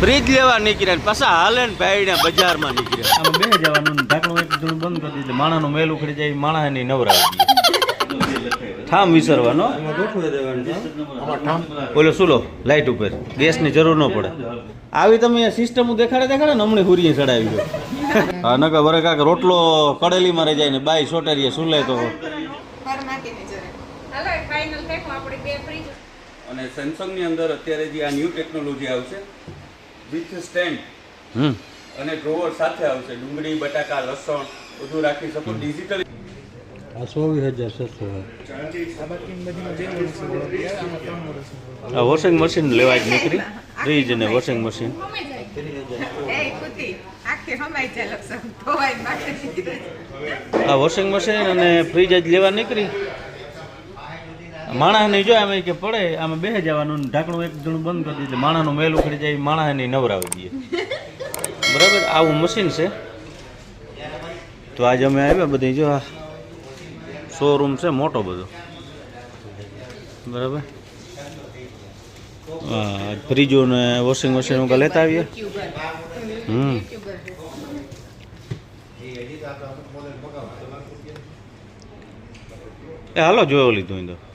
Fridge લેવા નીકળ્યા પાછા હાલે ને ભાઈને બજારમાં નીકળ્યા. આમાં બે જવાનું ને ઢાંકણું એક જણું બંધ કરી દીધું. માણાનું મેલ ઉખડી જાય માણા એની નવરાવી ઠામ વિસરવાનો. ઓલો સુલો લાઇટ ઉપર. ગેસની જરૂર ન પડે. આવી તમે સિસ્ટમ દેખાડે દેખાડે ને હમણાં હુરીએ ચડાવી દો. હા નકર વરે કાંક રોટલો કડેલીમાં રહી જાય ને બાઈ સોટેરીએ સુલે તો? અને સેમસંગની અંદર અત્યારે જે આ ન્યૂ ટેકનોલોજી આવશે વિથ સ્ટેન્ડ હમ. અને ડ્રોવર સાથે આવશે. ડુંગળી બટાકા લસણ બધું રાખી શકો. ડિજિટલ આ ચોવીસ હજાર છસો આ વોશિંગ મશીન લેવાય જ નીકળી? ફ્રીજ અને વોશિંગ મશીન આ વોશિંગ મશીન અને ફ્રીજ જ લેવા નીકળી? માણસને જો આમ કે પડે, આમાં બે જવાનું ઢાંકણું એક જણું બંધ કરી દીધું માણાનું મેલ ઉખડી જાય, માણસને નવરાવી દઈએ. બરાબર? આવું મશીન છે. તો આજે અમે આવ્યા બધી, જો આ શોરૂમ છે, મોટો બધો. બરાબર? ફ્રીજો ને વોશિંગ મશીન હું લેતા આવીએ. હમ. હાલો, જોયો લીધું એ તો.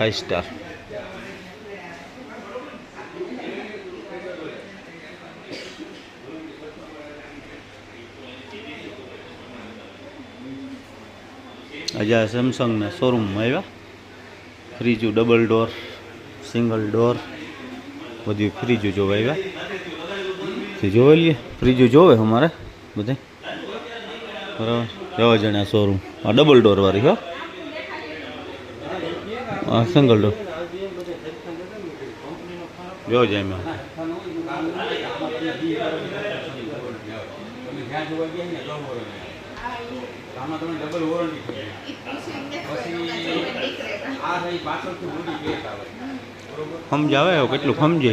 ફાઈવ સ્ટાર આજે સેમસંગના શોરૂમમાં આવ્યા? ફ્રીજો ડબલ ડોર સિંગલ ડોર બધી ફ્રીજો જોવા આવ્યા? તે જોવા લઈએ ફ્રીજો જોવે અમારે બધે બરાબર. જવા જણા શોરૂમ આ ડબલ ડોર વાળી હો આ સિંગલ ડોર જો જાય મેં સમજાવે હવે કેટલું સમજે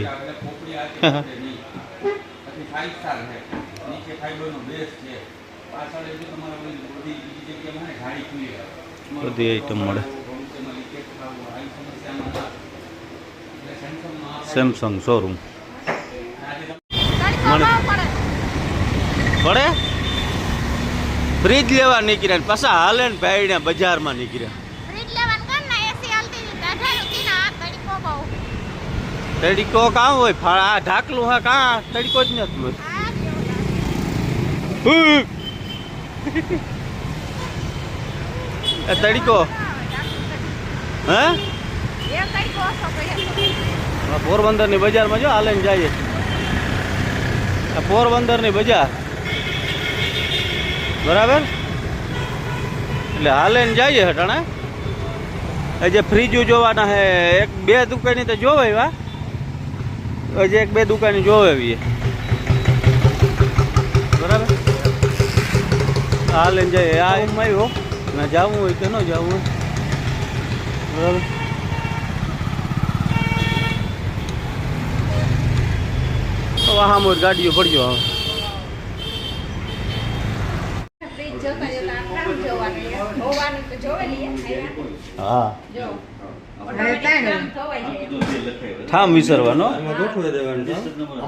બધી આઈટમ મળે સેમસંગ શોરૂમ પડે ફ્રીજ લેવા નીકળ્યા પાછા હાલે ને બજાર બજારમાં નીકળ્યા. તડીકો કાં હોય? આ ઢાકલું હા કાં? તડીકો જ નથી હોય. એ તડીકો. હે? પોરબંદરની બજારમાં જો હાલે જઈએ. પોરબંદરની બજાર. બરાબર? એટલે હાલે જઈએ હટાણે એ જે ફ્રીજો જોવાના હે એક બે દુકાની તો જોવે એવા હજી એક બે દુકાની જોવે એવી બરાબર? હાલે જઈએ. આ એમ આવ્યો ના જવું હોય કે ન જવું હોય. બરાબર મોર ગાડીઓ યાર. હા. ઠામ વિસરવાનો?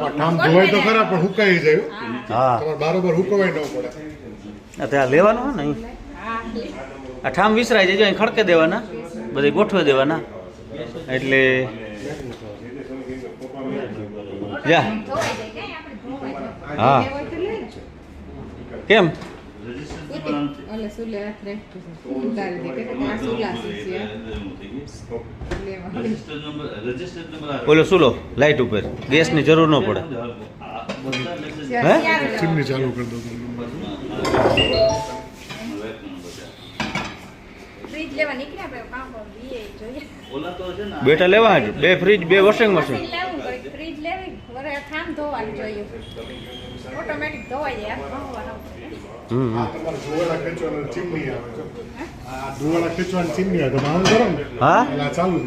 ઠામ ધોવાય તો ખરા પણ હુકાઈ જાય હા. તમારે હુકવાય ન પડે. ત્યાં લેવાનું હે ને અહીં? આ ઠામ વિસરાય જાય અહીં ખડકે દેવાના. બધે ગોઠવી દેવાના એટલે. હા. લે. કેમ બોલો શું ઓલો સુલો લાઈટ ઉપર ગેસની જરૂર ન પડે હે? ચાલુ કરી દો ફ્રીજ લેવા નીકળ્યા આપણે કામ પર બીએ જોઈએ. બેટા લેવા જ બે ફ્રીજ બે વોશિંગ મશીન. લેવું પડે ફ્રીજ લેવી. વરે થામ ધોવાનું જોઈએ. ઓટોમેટિક ધોવાઈ જાય હમ હમ. તમારે ધોવાળા ખેંચવાની ચીમની આવે. આ ધોવાળા ખેંચવાની ચીમની આવે. તમે આમ કરો ને. હા? એટલે ચાલુ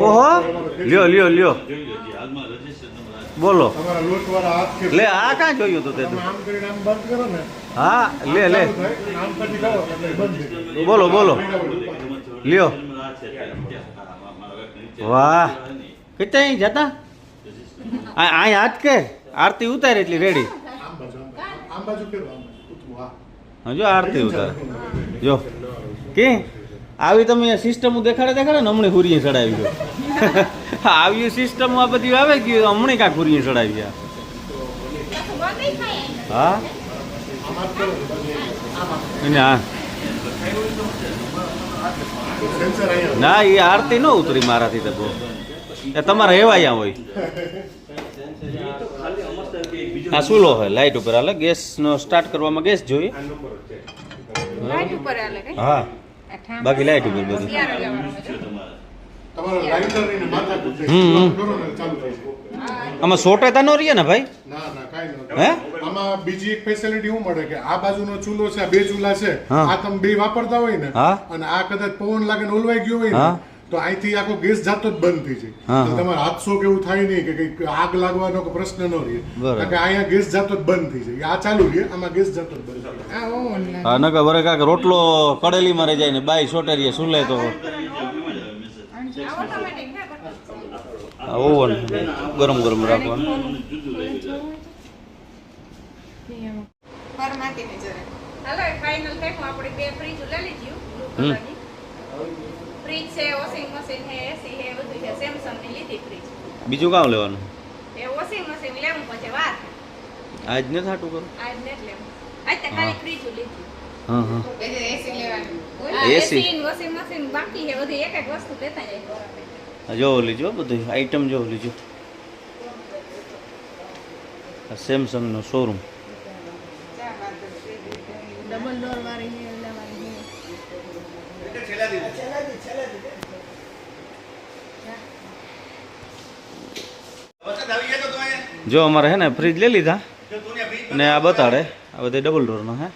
ઓહો. લ્યો લ્યો લ્યો. હાલમાં તમારા કે લે આ કાં જોયું તું તે હા લે લે. બોલો બોલો. લ્યો. વાહ. કેટલા અહીં જતા? અહીં હાથ કે? આરતી ઉતારે એટલી રેડી આમ બાજુ આમ બાજુ. આમ બાજુ કરો આમ બાજુ. ઉતરું, હા. જો આરતી ઉતાર. જો. કે? આવી તમે સિસ્ટમ દેખાડે દેખાડે ને હમણાં હુરીએ ચડાવી ગયો આવી સિસ્ટમ આ બધી આવે ગયું હમણાં કાંક હુરીએ ચડાવી હા. અને હા ના એ આરતી ન ઉતરી મારાથી તો બહુ. એ તમારે હેવાયા હોય. આ સુલો હોય લાઈટ ઉપર હાલે. ગેસનો સ્ટાર્ટ કરવામાં ગેસ જોઈએ. લાઈટ ઉપર હાલે હા. બાકી લાઈટ ઉપર બધું. આમાં સોટેતા ન રહીએ ને ભાઈ? ના ના કાંઈ ન હે? આમાં બીજી એક ફેસિલિટી શું મળે કે આ બાજુનો ચૂલો છે આ બે ચૂલા છે આ તમે બે વાપરતા હોય ને અને આ કદાચ પવન લાગે ને ઓલવાઈ ગયો હોય ને તો અહીંથી આખો ગેસ જાતો જ બંધ થઈ જાય. તો તમારે હાથસો કે એવું થાય નહીં કે કઈ આગ લાગવાનો કોઈ પ્રશ્ન ન રહે. કારણ કે અહીંયા ગેસ જાતો જ બંધ થઈ જાય. આ ચાલુ રહે આમાં ગેસ જાતો જ બંધ. હા નકર વરે કાંક રોટલો કડેલીમાં રહી જાય ને બાઈ સોટેરીએ સુલે તો આ automatic છે, બટન. આ ઓવન ગરમ ગરમ રાખવાનું બીજું કામ લેવાનું? આજ ને થાટું કરું આજ ને લેવું. આજ તો ખાલી. ફ્રીજ લીધી. હા હા. એસી લેવાનું. એસી? વોશિંગ મશીન બાકી છે બધી એક એક વસ્તુ લેતા જાય જોવો લીજો બધું આઈટમ જોવો લીજો. આ સેમસંગનો શોરૂમ ડબલ ડોર વાળી જો અમારે હે ને ફ્રીજ લઈ લીધા ને આ બતાડે. આ બધા ડબલ ડોરનો હે.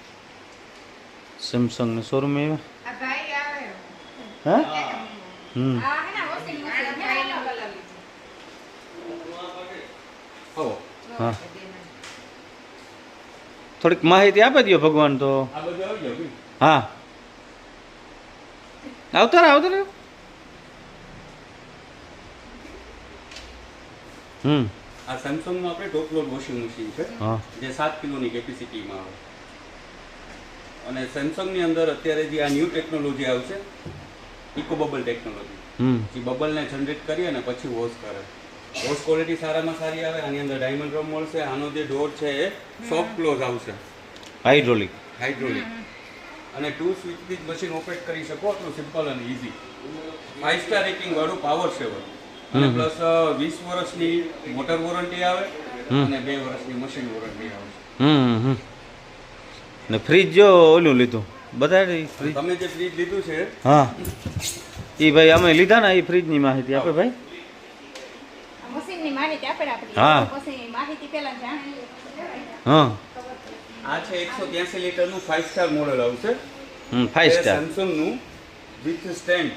સેમસંગનો શોરૂમ એ? આ હે? હમ. ને નો હા. થોડીક માહિતી આપી દો ભગવાન તો. હા. આવતા રહે આવતા રહે. હમ. આ સેમસંગનું આપણે ટોપ લોડ વોશિંગ મશીન છે હા. જે સાત કિલોની કેપેસિટીમાં આવે. અને સેમસંગની અંદર અત્યારે જે આ ન્યૂ ટેકનોલોજી આવશે ઇકો બબલ ટેકનોલોજી હમ. જે બબલને જનરેટ કરી અને પછી વોશ કરે. વોશ ક્વોલિટી સારામાં સારી આવે આની અંદર ડાયમંડ રોમ મળશે આનો જે ડોર છે એ સોફ્ટ ક્લોઝ આવશે. હાઇડ્રોલિક હાઇડ્રોલિક અને ટુ સ્વિચથી જ મશીન ઓપરેટ કરી શકો એટલું સિમ્પલ અને ઇઝી ફાઇવ સ્ટાર રેટિંગ વાળું પાવર સેવર અને પ્લસ વીસ વર્ષની મોટર વોરંટી આવે. અને બે વર્ષની મશીન વોરંટી આવે. હમ હમ. ને ફ્રીજ જો ઓલું લીધું. બધા ફ્રીજ તમે જે ફ્રીજ લીધું છે હા. એ ભાઈ અમે લીધા ને એ ફ્રીજની માહિતી આપે ભાઈ. મશીનની માહિતી આપે આપણી. હા. પછી માહિતી પેલા જાણી હા. આ છે એકસો ત્યાસી લીટરનું ફાઇવ સ્ટાર મોડલ આવશે હમ ફાઈવ સ્ટાર સેમસંગનું વિથ સ્ટેન્ડ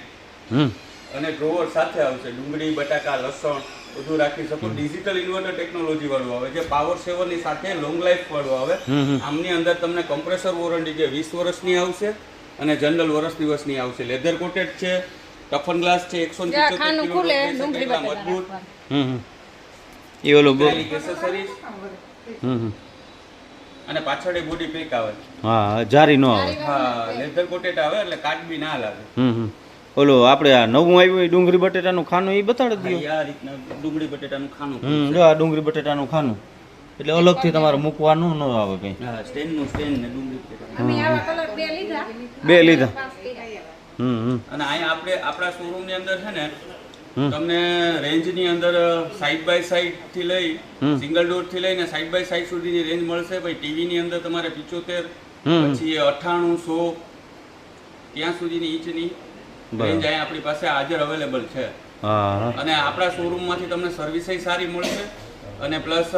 હમ. અને ડ્રોવર સાથે આવશે ડુંગળી બટાકા લસણ બધું રાખી શકો. ડિજિટલ ઇન્વર્ટર ટેકનોલોજી વાળું આવે જે પાવર સેવરની સાથે લોંગ લાઈફ વાળું આવે. આમની અંદર તમને કમ્પ્રેસર વોરંટી જે વીસ વર્ષની આવશે અને જનરલ વર્ષ દિવસની આવશે. લેધર કોટેડ છે ટફન ગ્લાસ છે એકસો મજબૂત. એ ઓલો અને પાછળ એ બોડી પેક આવે. હા જારી નો આવે. હા લેધર કોટેડ આવે એટલે કાટ બી ના લાગે. હમ હમ. ઓલું આપણે આ નવું આવ્યું ડુંગળી બટેટાનું ખાનું એ બતાડી દો આ રીતના ડુંગળી બટેટાનું ખાનું હમ જો આ ડુંગળી બટેટાનું ખાનું. એટલે અલગથી તમારે મૂકવાનું ન આવે કઈ. સ્ટેન્ડનું સ્ટેન્ડ ને ડુંગળી બટેટા અમે આવા કલર બે લીધા. બે લીધા. હમ હમ. અને અહીંયા આપણે આપણા શોરૂમની અંદર છે ને. તમને રેન્જની અંદર સાઈડ બાય સાઈડથી લઈ સિંગલ ડોરથી લઈને સાઈડ બાય સાઈડ સુધીની રેન્જ મળશે. ભાઈ ટીવી ની અંદર તમારે પિચોતેર હમ. પછી અઠ્ઠાણું સો ત્યાં સુધીની ઇંચની. રેન્જ અહીંયા આપણી પાસે હાજર અવેલેબલ છે. અને આપણા શોરૂમમાંથી તમને સર્વિસય સારી મળશે. અને પ્લસ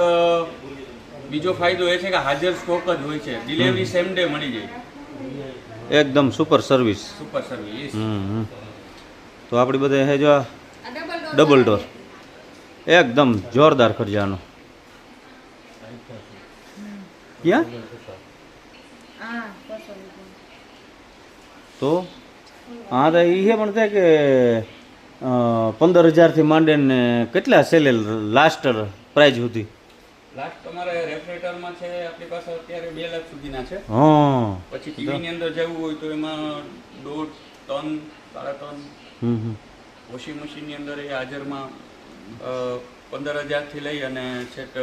બીજો ફાયદો એ છે કે હાજર સ્ટોક જ હોય છે. ડિલિવરી સેમ ડે મળી જાય. એકદમ સુપર સર્વિસ સુપર સર્વિસ તો આપણી બધે હે જો ડબલ ડોર એકદમ જોરદાર ખર્ચાનો. ક્યાં? હા તો હા તો એ પણ થાય કે પંદર હજારથી માંડીને કેટલા સેલે લાસ્ટ પ્રાઇઝ સુધી? લાસ્ટ તમારે રેફ્રિજરેટરમાં છે આપણી પાસે અત્યારે બે લાખ સુધીના છે. હા. પછી ટીવીની અંદર જવું હોય તો એમાં દોઢ ત્રણ સાડા હમ વોશિંગ મશીનની અંદર એ હાજરમાં પંદર હજારથી લઈ અને છેક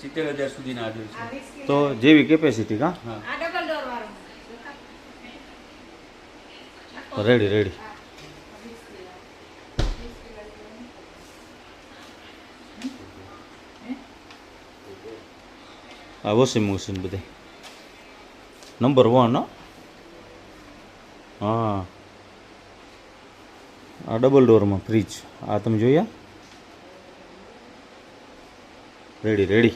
સિત્તેર હજાર સુધીના હાજર છે. તો જેવી કેપેસિટી કા? હા આ ડબલ ડોર વાળો રેડી રેડી. આ વોશિંગ મશીન બધી. નંબર વન હા. આ ડબલ ડોરમાં ફ્રીજ આ તમે જોયા? રેડી રેડી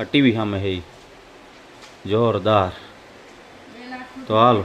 આ ટીવી સામે હે જોરદાર. તો હાલો.